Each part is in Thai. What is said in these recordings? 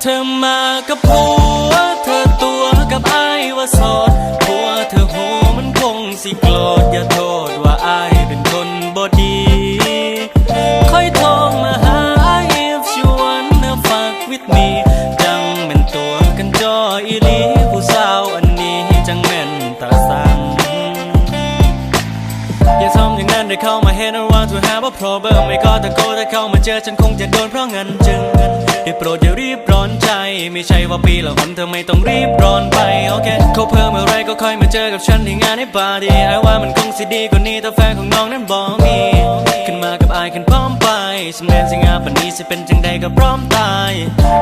เธอมากับผัว เธอตัวกับไอว่าสอดผัวเธอโหมันคงสิโกรธอย่าโทษว่าไอ ได้เข้ามาเห็นว่า to have a problem ไม่ก็ตะโกนถ้าเข้ามาเจอฉันคงจะโดนเพราะงั้นจึงได้โปรดอย่ารีบร้อนใจ ไม่ใช่ว่าปีละหนเธอไม่ต้องรีบร้อนไปโอเคเขาเพิ่มอะไรก็ค่อยมาเจอกับฉันที่งานในบาร์ดีไอ้ว่ามันคงสิดีกว่านี้แต่แฟนของน้องนั้นบอกมีขึ้นมากับไอ้ขึ้นพร้อมไปสำเร็จสิงาปันนี้สิเป็นจังใดก็พร้อมตาย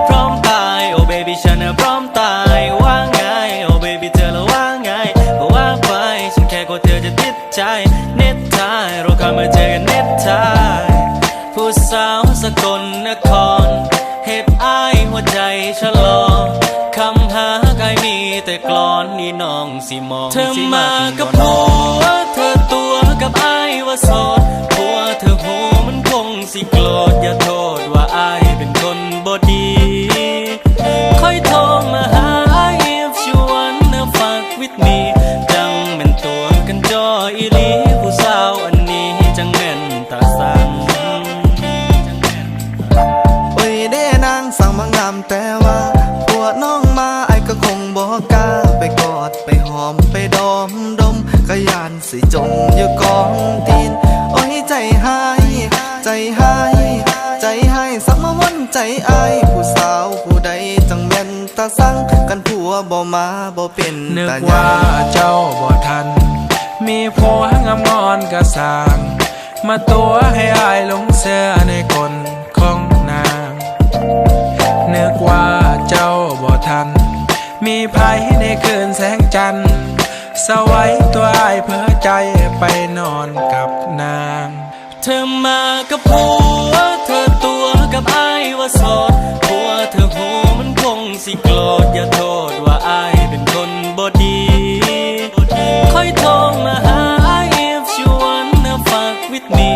พร้อมตายโอ้เบบี้ฉันนะพร้อมตายว่าไงโอ้เบบี้เธอละว่าไงว่าไปฉันแค่กลัวเธอจะติดใจ ผู้สาวสกลนครเหตุอายหัวใจชะลอคำหาใครมีแต่กลอนนี่น้องสิมองเธอมากับผัวเธอตัวกับไอ้ายว่าโสด น้องมาไอ้ก็คงบอกกล้าไปกอดไปหอมไปดอมดมก็ยานสิจมอยู่กองตีนโอ้ยใจหายใจหายใจหายสัมวันใจอายผู้สาวผู้ใดจังแม่นตาสั่งกันผัวบ่มาบ่เป็นนึกว่าเจ้าบ่ทัน มีผัวงามงอนกระสาง มาตัวให้อายหลงเสื้อในคน สวัยตัวอายเพ้อใจไปนอนกับนาง เธอมากับผัว เธอตัวกับไอ้ายว่าโสดผัวเธอหูมันคงสิโกรธอย่าโทษว่าไอ้ายเป็นคนบ่ดีค่อยโทรมาหา if you wanna fuck with me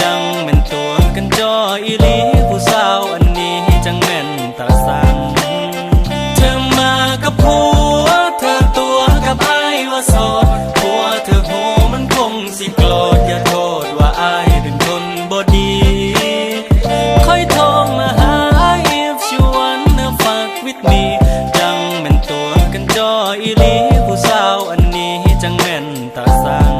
จังแม่นตัวกันจออีลีผู้ ว่าโสดผัวเธอหูมันคงสิโกรธอย่าโทษว่าอายเป็นคนบ่ดี ค่อยโทรมาหา if you wanna fuck with me จังแม่นตัวกันจออีหลีผู้สาวอันนี้จังแม่นตาสัง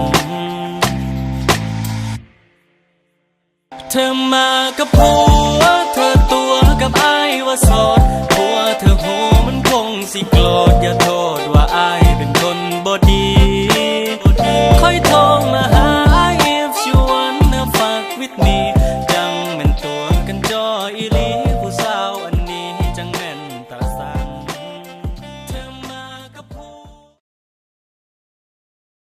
เธอมากับผัวเธอตัวกับไอ้ายว่าโสดผัวเธอหูมันคงสิโกร